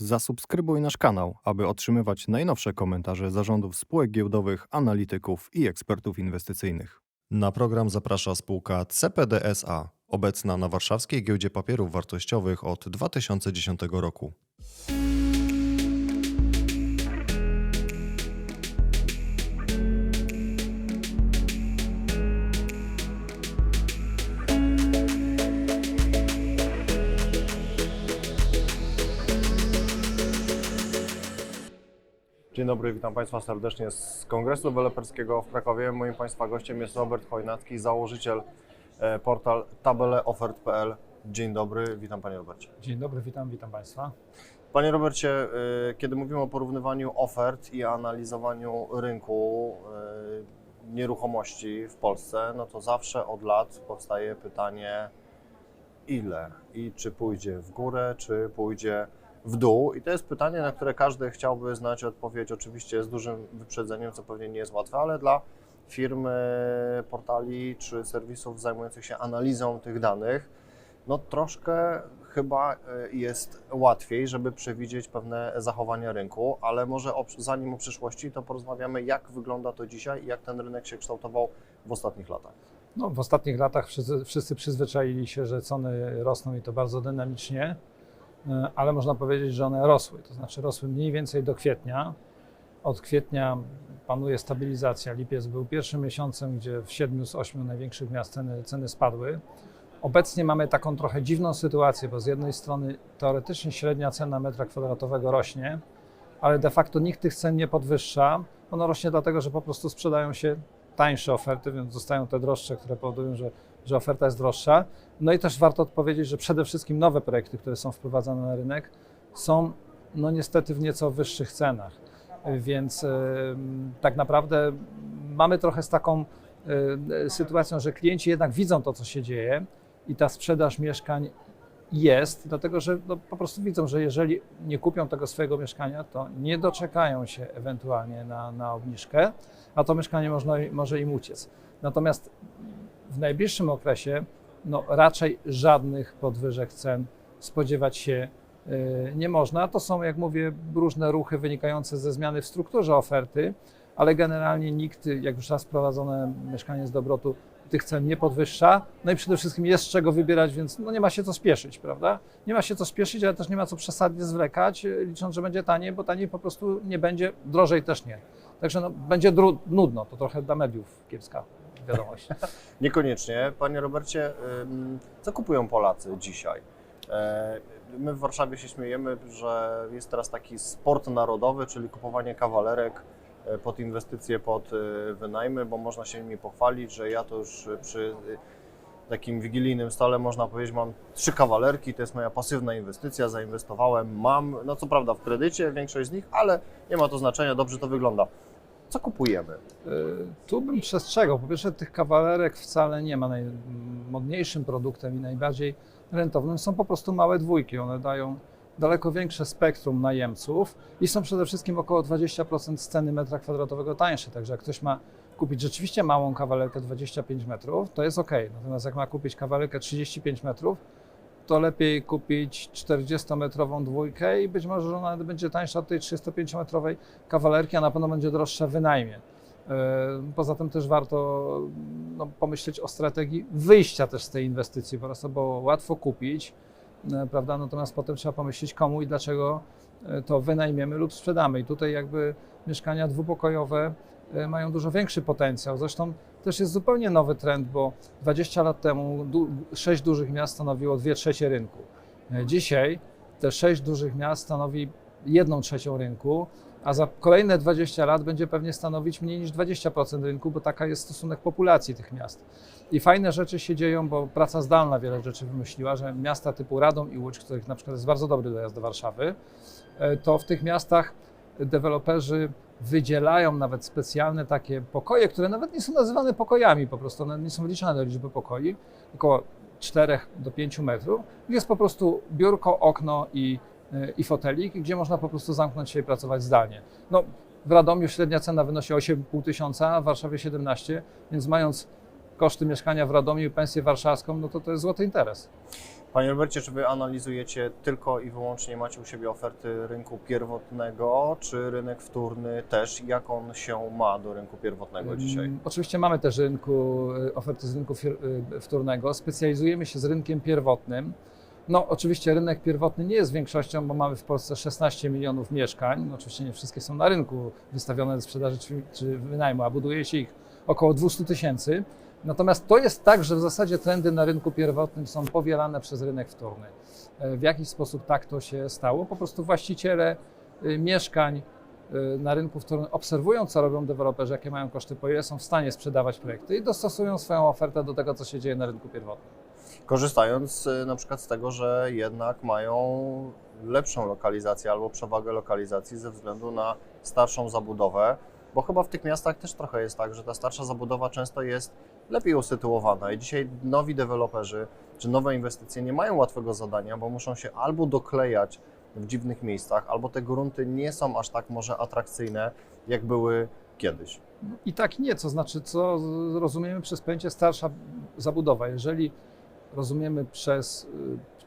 Zasubskrybuj nasz kanał, aby otrzymywać najnowsze komentarze zarządów spółek giełdowych, analityków i ekspertów inwestycyjnych. Na program zaprasza spółka CPD SA, obecna na warszawskiej giełdzie papierów wartościowych od 2010 roku. Dzień dobry, witam Państwa serdecznie z Kongresu Deweloperskiego w Krakowie. Moim Państwa gościem jest Robert Chojnacki, założyciel e, portal tabeleofert.pl. Dzień dobry, witam Panie Robercie. Dzień dobry, witam, witam Państwa. Panie Robercie, e, kiedy mówimy o porównywaniu ofert i analizowaniu rynku e, nieruchomości w Polsce, no to zawsze od lat powstaje pytanie ile i czy pójdzie w górę, czy pójdzie w dół. I to jest pytanie, na które każdy chciałby znać odpowiedź, oczywiście z dużym wyprzedzeniem, co pewnie nie jest łatwe, ale dla firm, e, portali czy serwisów zajmujących się analizą tych danych, no troszkę chyba e, jest łatwiej, żeby przewidzieć pewne zachowania rynku, ale może o, zanim o przyszłości, to porozmawiamy, jak wygląda to dzisiaj i jak ten rynek się kształtował w ostatnich latach. No, w ostatnich latach wszyscy, wszyscy przyzwyczaili się, że ceny rosną i to bardzo dynamicznie, ale można powiedzieć, że one rosły. To znaczy rosły mniej więcej do kwietnia. Od kwietnia panuje stabilizacja. Lipiec był pierwszym miesiącem, gdzie w siedmiu z ośmiu największych miast ceny, ceny spadły. Obecnie mamy taką trochę dziwną sytuację, bo z jednej strony teoretycznie średnia cena metra kwadratowego rośnie, ale de facto nikt tych cen nie podwyższa. Ona rośnie dlatego, że po prostu sprzedają się tańsze oferty, więc zostają te droższe, które powodują, że, że oferta jest droższa. No i też warto odpowiedzieć, że przede wszystkim nowe projekty, które są wprowadzane na rynek, są no niestety w nieco wyższych cenach. Więc e, tak naprawdę mamy trochę z taką e, sytuacją, że klienci jednak widzą to, co się dzieje i ta sprzedaż mieszkań jest, dlatego że no, po prostu widzą, że jeżeli nie kupią tego swojego mieszkania, to nie doczekają się ewentualnie na, na obniżkę, a to mieszkanie można, może im uciec. Natomiast w najbliższym okresie no, raczej żadnych podwyżek cen spodziewać się y, nie można. To są, jak mówię, różne ruchy wynikające ze zmiany w strukturze oferty, ale generalnie nikt, jak już raz prowadzone mieszkanie z dobrotu, tych cen nie podwyższa. No i przede wszystkim jest z czego wybierać, więc no nie ma się co spieszyć, prawda? Nie ma się co spieszyć, ale też nie ma co przesadnie zwlekać, licząc, że będzie taniej, bo taniej po prostu nie będzie, drożej też nie. Także no, będzie nudno, to trochę dla mediów kiepska wiadomość. Niekoniecznie. Panie Robercie, co kupują Polacy dzisiaj? E, My w Warszawie się śmiejemy, że jest teraz taki sport narodowy, czyli kupowanie kawalerek e, pod inwestycje, pod e, wynajmy, bo można się nimi pochwalić, że ja to już przy takim wigilijnym stole można powiedzieć, mam trzy kawalerki, to jest moja pasywna inwestycja, zainwestowałem, mam, no co prawda w kredycie większość z nich, ale nie ma to znaczenia, dobrze to wygląda. Co kupujemy? Y, Tu bym przestrzegał. Po pierwsze, tych kawalerek wcale nie ma. Najmodniejszym produktem i najbardziej rentownym są po prostu małe dwójki. One dają daleko większe spektrum najemców i są przede wszystkim około 20% z ceny metra kwadratowego tańsze. Także jak ktoś ma kupić rzeczywiście małą kawalerkę 25 metrów, to jest ok. Natomiast jak ma kupić kawalerkę 35 metrów, to lepiej kupić 40-metrową dwójkę i być może że ona będzie tańsza od tej 35-metrowej kawalerki, a na pewno będzie droższa wynajmie. Yy, Poza tym też warto no, pomyśleć o strategii wyjścia też z tej inwestycji, po prostu, bo łatwo kupić, yy, prawda? Natomiast potem trzeba pomyśleć komu i dlaczego yy, to wynajmiemy lub sprzedamy. I tutaj jakby mieszkania dwupokojowe mają dużo większy potencjał. Zresztą też jest zupełnie nowy trend, bo 20 lat temu sześć dużych miast stanowiło 2 trzecie rynku. E, Dzisiaj te sześć dużych miast stanowi 1 trzecią rynku, a za kolejne 20 lat będzie pewnie stanowić mniej niż 20% rynku, bo taka jest stosunek populacji tych miast. I fajne rzeczy się dzieją, bo praca zdalna wiele rzeczy wymyśliła, że miasta typu Radom i Łódź, których na przykład jest bardzo dobry dojazd do Warszawy, e, to w tych miastach deweloperzy wydzielają nawet specjalne takie pokoje, które nawet nie są nazywane pokojami, po prostu one nie są wliczane do liczby pokoi, około 4 do 5 metrów. Jest po prostu biurko, okno i, y, i fotelik, gdzie można po prostu zamknąć się i pracować zdalnie. No, w Radomiu średnia cena wynosi 8,5 tysiąca, w Warszawie 17, więc mając koszty mieszkania w Radomiu i pensję warszawską, no to to jest złoty interes. Panie Robercie, czy Wy analizujecie tylko i wyłącznie, macie u siebie oferty rynku pierwotnego, czy rynek wtórny też? Jak on się ma do rynku pierwotnego dzisiaj? Mm, Oczywiście mamy też rynku, y, oferty z rynku y, wtórnego. Specjalizujemy się z rynkiem pierwotnym. No, oczywiście rynek pierwotny nie jest większością, bo mamy w Polsce 16 milionów mieszkań. No, oczywiście nie wszystkie są na rynku wystawione do sprzedaży czy, czy wynajmu, a buduje się ich około 200 tysięcy. Natomiast to jest tak, że w zasadzie trendy na rynku pierwotnym są powielane przez rynek wtórny. E, W jakiś sposób tak to się stało? Po prostu właściciele y, mieszkań y, na rynku wtórnym obserwują, co robią deweloperzy, jakie mają koszty, po są w stanie sprzedawać projekty i dostosują swoją ofertę do tego, co się dzieje na rynku pierwotnym. Korzystając y, na przykład z tego, że jednak mają lepszą lokalizację albo przewagę lokalizacji ze względu na starszą zabudowę, bo chyba w tych miastach też trochę jest tak, że ta starsza zabudowa często jest lepiej usytuowana i dzisiaj nowi deweloperzy czy nowe inwestycje nie mają łatwego zadania, bo muszą się albo doklejać w dziwnych miejscach, albo te grunty nie są aż tak może atrakcyjne, jak były kiedyś. I tak nie, to znaczy, co rozumiemy przez pojęcie starsza zabudowa. Jeżeli rozumiemy przez y,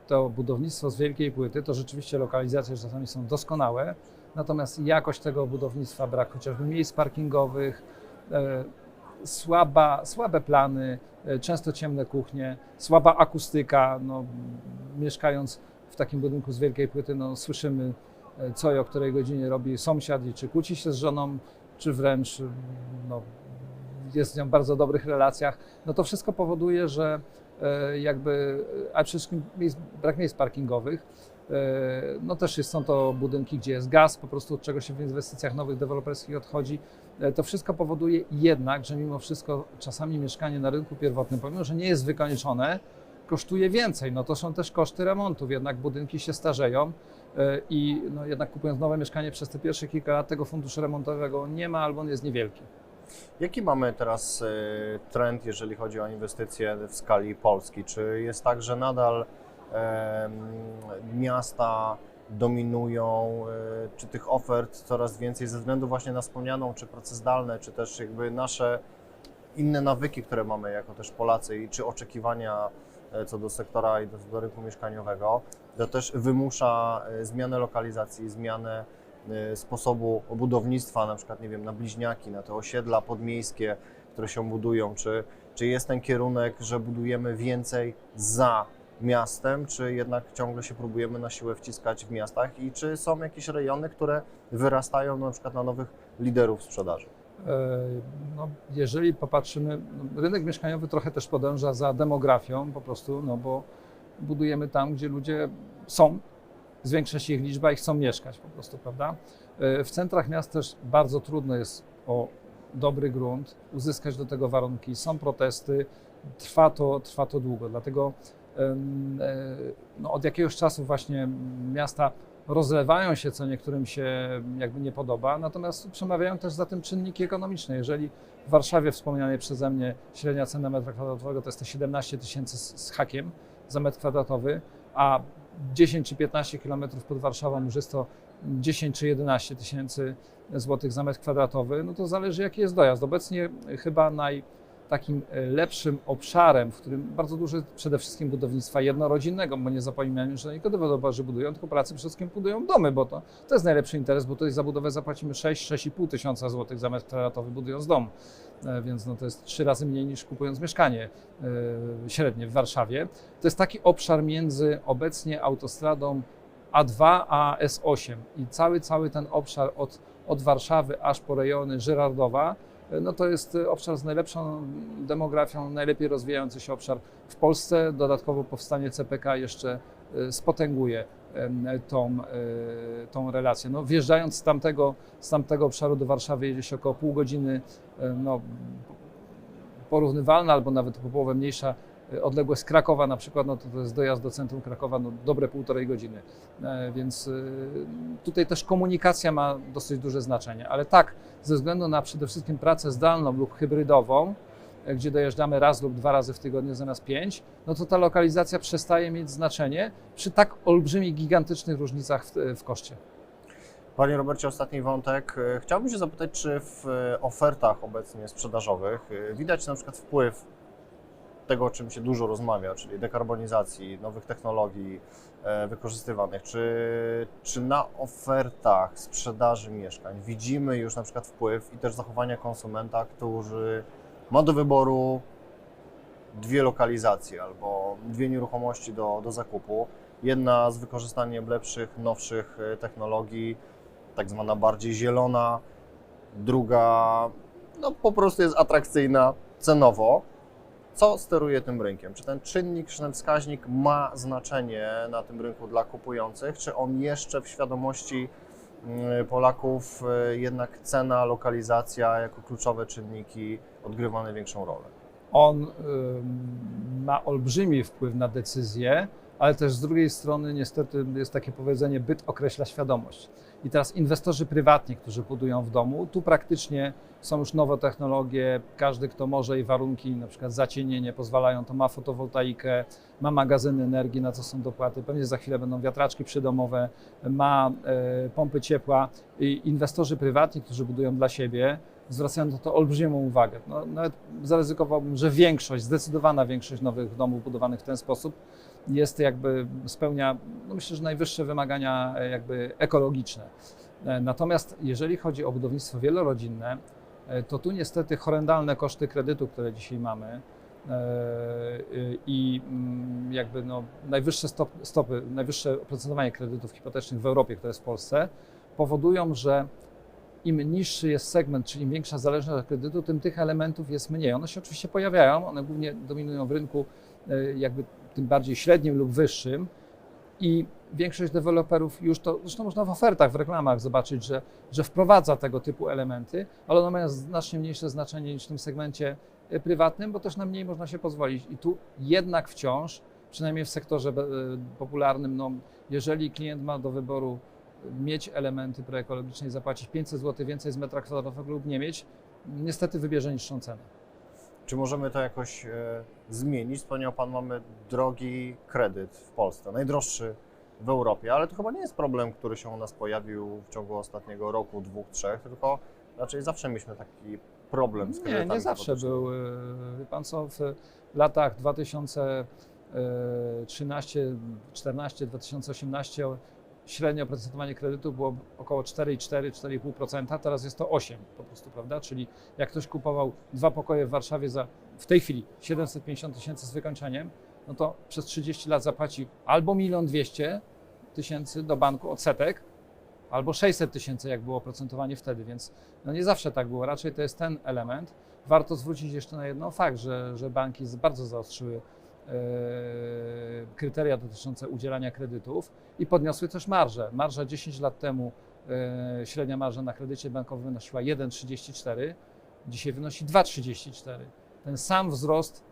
to budownictwo z wielkiej płyty, to rzeczywiście lokalizacje czasami są doskonałe, natomiast jakość tego budownictwa, brak chociażby miejsc parkingowych, e, słaba, słabe plany, e, często ciemne kuchnie, słaba akustyka. No, mieszkając w takim budynku z wielkiej płyty, no, słyszymy e, co i o której godzinie robi sąsiad i czy kłóci się z żoną, czy wręcz no, jest z nią w bardzo dobrych relacjach, no to wszystko powoduje, że jakby, a przede wszystkim miejsc, brak miejsc parkingowych, e, no też jest, są to budynki, gdzie jest gaz, po prostu od czego się w inwestycjach nowych deweloperskich odchodzi. E, To wszystko powoduje jednak, że mimo wszystko czasami mieszkanie na rynku pierwotnym, pomimo że nie jest wykończone, kosztuje więcej. No to są też koszty remontów, jednak budynki się starzeją e, i no jednak kupując nowe mieszkanie przez te pierwsze kilka lat tego funduszu remontowego nie ma albo on jest niewielki. Jaki mamy teraz y, trend, jeżeli chodzi o inwestycje w skali Polski? Czy jest tak, że nadal miasta dominują, y, czy tych ofert coraz więcej ze względu właśnie na wspomnianą, czy prace zdalne, czy też jakby nasze inne nawyki, które mamy jako też Polacy i czy oczekiwania e, co do sektora i do, do rynku mieszkaniowego, to też wymusza e, zmianę lokalizacji, zmianę sposobu budownictwa, na przykład, nie wiem, na bliźniaki, na te osiedla podmiejskie, które się budują, czy, czy jest ten kierunek, że budujemy więcej za miastem, czy jednak ciągle się próbujemy na siłę wciskać w miastach i czy są jakieś rejony, które wyrastają na przykład na nowych liderów sprzedaży? E, No, jeżeli popatrzymy, no, rynek mieszkaniowy trochę też podąża za demografią po prostu, no bo budujemy tam, gdzie ludzie są, zwiększa się ich liczba i chcą mieszkać po prostu, prawda? E, W centrach miast też bardzo trudno jest o dobry grunt, uzyskać do tego warunki, są protesty, trwa to, trwa to długo, dlatego e, no, od jakiegoś czasu właśnie miasta rozlewają się, co niektórym się jakby nie podoba, natomiast przemawiają też za tym czynniki ekonomiczne. Jeżeli w Warszawie wspomnianej przeze mnie średnia cena metra kwadratowego to jest te 17 tysięcy z hakiem za metr kwadratowy, a 10 czy 15 kilometrów pod Warszawą już jest to 10 czy 11 tysięcy złotych za metr kwadratowy, no to zależy jaki jest dojazd. Obecnie chyba naj, takim e, lepszym obszarem, w którym bardzo dużo przede wszystkim budownictwa jednorodzinnego, bo nie zapominajmy, że nie tylko deweloperzy budują, tylko Polacy przede wszystkim budują domy, bo to, to jest najlepszy interes, bo tutaj za budowę zapłacimy 6-6,5 tysiąca złotych za metr kwadratowy budując dom, E, więc no to jest trzy razy mniej niż kupując mieszkanie e, średnie w Warszawie. To jest taki obszar między obecnie autostradą A2 a S8 i cały, cały ten obszar od, od Warszawy aż po rejony Żyrardowa, no to jest obszar z najlepszą demografią, najlepiej rozwijający się obszar w Polsce. Dodatkowo powstanie CPK jeszcze e, spotęguje tą, e, tą relację. No, wjeżdżając z tamtego, z tamtego obszaru do Warszawy jedzie się około pół godziny, e, no, porównywalna albo nawet po połowę mniejsza e, odległość z Krakowa na przykład, no to, to jest dojazd do centrum Krakowa no, dobre półtorej godziny. E, Więc e, tutaj też komunikacja ma dosyć duże znaczenie. Ale tak, ze względu na przede wszystkim pracę zdalną lub hybrydową, e, gdzie dojeżdżamy raz lub dwa razy w tygodniu zamiast pięć, no to ta lokalizacja przestaje mieć znaczenie przy tak olbrzymich, gigantycznych różnicach w, w koszcie. Panie Robercie, ostatni wątek. Chciałbym się zapytać, czy w ofertach obecnie sprzedażowych widać na przykład wpływ tego, o czym się dużo rozmawia, czyli dekarbonizacji, nowych technologii e, wykorzystywanych, czy, czy na ofertach sprzedaży mieszkań widzimy już na przykład wpływ i też zachowania konsumenta, który ma do wyboru dwie lokalizacje albo dwie nieruchomości do, do zakupu. Jedna z wykorzystaniem lepszych, nowszych e, technologii, tak zwana bardziej zielona, druga no, po prostu jest atrakcyjna cenowo. Co steruje tym rynkiem? Czy ten czynnik, czy ten wskaźnik ma znaczenie na tym rynku dla kupujących, czy on jeszcze w świadomości mm, Polaków e, jednak cena, lokalizacja jako kluczowe czynniki odgrywa największą rolę? On ym, ma olbrzymi wpływ na decyzje, ale też z drugiej strony niestety jest takie powiedzenie, byt określa świadomość. I teraz inwestorzy prywatni, którzy budują w domu, tu praktycznie są już nowe technologie, każdy kto może i warunki, na przykład zacienienie pozwalają, to ma fotowoltaikę, ma magazyny energii, na co są dopłaty, pewnie za chwilę będą wiatraczki przydomowe, ma e, pompy ciepła. I inwestorzy prywatni, którzy budują dla siebie, zwracają na to olbrzymią uwagę. No, nawet zaryzykowałbym, że większość, zdecydowana większość nowych domów budowanych w ten sposób jest jakby, spełnia, no myślę, że najwyższe wymagania e, jakby ekologiczne. E, Natomiast jeżeli chodzi o budownictwo wielorodzinne, e, to tu niestety horrendalne koszty kredytu, które dzisiaj mamy i mm, jakby no najwyższe stop, stopy, najwyższe oprocentowanie kredytów hipotecznych w Europie, które jest w Polsce, powodują, że im niższy jest segment, czyli im większa zależność od kredytu, tym tych elementów jest mniej. One się oczywiście pojawiają, one głównie dominują w rynku jakby tym bardziej średnim lub wyższym i większość deweloperów już to, zresztą można w ofertach, w reklamach zobaczyć, że, że wprowadza tego typu elementy, ale one mają znacznie mniejsze znaczenie niż w tym segmencie e, prywatnym, bo też na mniej można się pozwolić. I tu jednak wciąż, przynajmniej w sektorze e, popularnym, no, jeżeli klient ma do wyboru mieć elementy proekologiczne i zapłacić 500 zł więcej z metra kwadratowego lub nie mieć, niestety wybierze niższą cenę. Czy możemy to jakoś e, zmienić? Wspomniał Pan, mamy drogi kredyt w Polsce, najdroższy w Europie, ale to chyba nie jest problem, który się u nas pojawił w ciągu ostatniego roku, dwóch, trzech, tylko raczej zawsze mieliśmy taki problem z Nie, kredytami nie zawsze hipotecznymi. był. e, Wie pan co, w latach 2013, 14, 2018 średnie oprocentowanie kredytu było około 4,4, 4,5%, teraz jest to 8 po prostu, prawda? Czyli jak ktoś kupował dwa pokoje w Warszawie za w tej chwili 750 tysięcy z wykończeniem, no to przez 30 lat zapłaci albo 1 200 tysięcy do banku odsetek, albo 600 tysięcy, jak było oprocentowanie wtedy, więc no nie zawsze tak było. Raczej to jest ten element. Warto zwrócić jeszcze na jedno fakt, że, że banki bardzo zaostrzyły kryteria dotyczące udzielania kredytów i podniosły też marże. Marża 10 lat temu, e, średnia marża na kredycie bankowym wynosiła 1,34, dzisiaj wynosi 2,34. Ten sam wzrost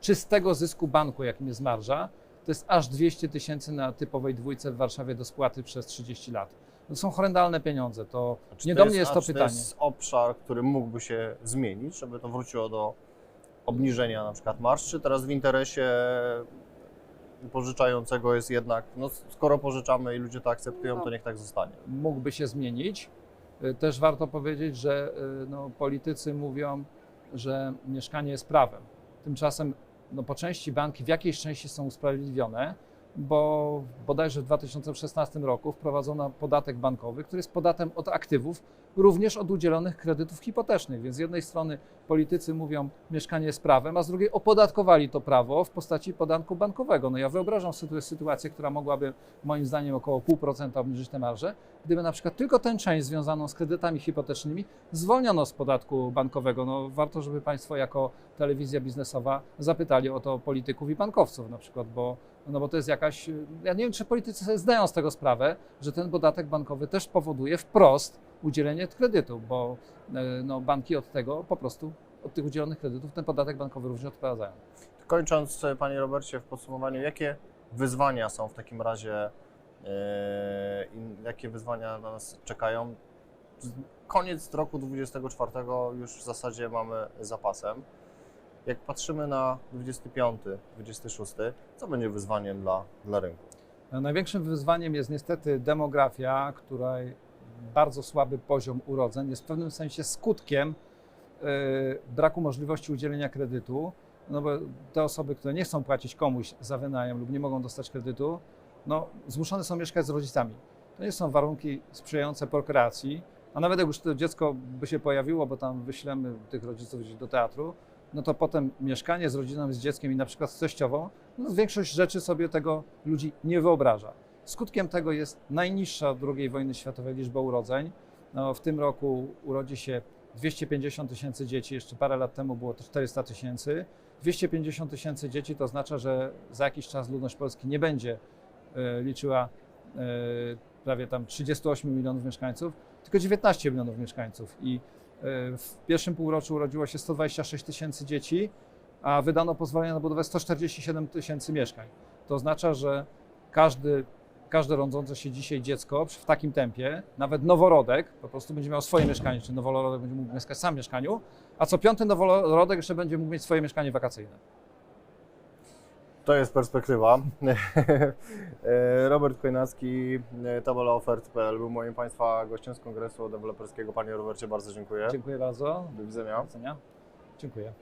czystego zysku banku, jakim jest marża, to jest aż 200 tysięcy na typowej dwójce w Warszawie do spłaty przez 30 lat. To są horrendalne pieniądze. To nie to do mnie jest a to czy pytanie. To jest obszar, który mógłby się zmienić, żeby to wróciło do obniżenia na przykład marsz, czy teraz w interesie pożyczającego jest jednak, no skoro pożyczamy i ludzie to akceptują, No. to niech tak zostanie. mógłby się zmienić. Y, Też warto powiedzieć, że y, no, politycy mówią, że mieszkanie jest prawem. Tymczasem no, po części banki w jakiejś części są usprawiedliwione, bo bodajże w 2016 roku wprowadzono podatek bankowy, który jest podatem od aktywów, również od udzielonych kredytów hipotecznych. Więc z jednej strony politycy mówią, mieszkanie jest prawem, a z drugiej opodatkowali to prawo w postaci podatku bankowego. No ja wyobrażam sobie sytuację, która mogłaby moim zdaniem około 0,5% obniżyć tę marżę, gdyby na przykład tylko tę część związaną z kredytami hipotecznymi zwolniono z podatku bankowego. No, warto, żeby Państwo jako telewizja biznesowa zapytali o to polityków i bankowców na przykład, bo, no bo to jest jakaś, ja nie wiem, czy politycy sobie zdają z tego sprawę, że ten podatek bankowy też powoduje wprost udzielenie kredytu, bo e, no, banki od tego po prostu, od tych udzielonych kredytów ten podatek bankowy również odprowadzają. Kończąc, e, Panie Robercie, w podsumowaniu, jakie wyzwania są w takim razie, i jakie wyzwania na nas czekają? Koniec roku 2024 już w zasadzie mamy za pasem. Jak patrzymy na 25, 26, co będzie wyzwaniem dla, dla rynku? No, Największym wyzwaniem jest niestety demografia, której bardzo słaby poziom urodzeń jest w pewnym sensie skutkiem e, braku możliwości udzielenia kredytu. no bo te osoby, które nie chcą płacić komuś za wynajem lub nie mogą dostać kredytu, no zmuszone są mieszkać z rodzicami. To nie są warunki sprzyjające prokreacji, a nawet jak już to dziecko by się pojawiło, bo tam wyślemy tych rodziców gdzieś do teatru, no to potem mieszkanie z rodziną, z dzieckiem i na przykład z teściową, no większość rzeczy sobie tego ludzi nie wyobraża. Skutkiem tego jest najniższa od II wojny światowej liczba urodzeń. No, w tym roku urodzi się 250 tysięcy dzieci, jeszcze parę lat temu było to 400 tysięcy. 250 tysięcy dzieci to oznacza, że za jakiś czas ludność Polski nie będzie e, liczyła e, prawie tam 38 milionów mieszkańców, tylko 19 milionów mieszkańców. I w pierwszym półroczu urodziło się 126 tysięcy dzieci, a wydano pozwolenia na budowę 147 tysięcy mieszkań. To oznacza, że każdy, każde rodzące się dzisiaj dziecko w takim tempie, nawet noworodek, po prostu będzie miał swoje mieszkanie, czy noworodek będzie mógł mieszkać sam w mieszkaniu, a co piąty noworodek jeszcze będzie mógł mieć swoje mieszkanie wakacyjne. To jest perspektywa. Robert Kojnacki, tabela ofert.pl był moim Państwa gościem z Kongresu Deweloperskiego. Panie Robercie, bardzo dziękuję. Dziękuję bardzo. Do widzenia. Do widzenia. Dziękuję.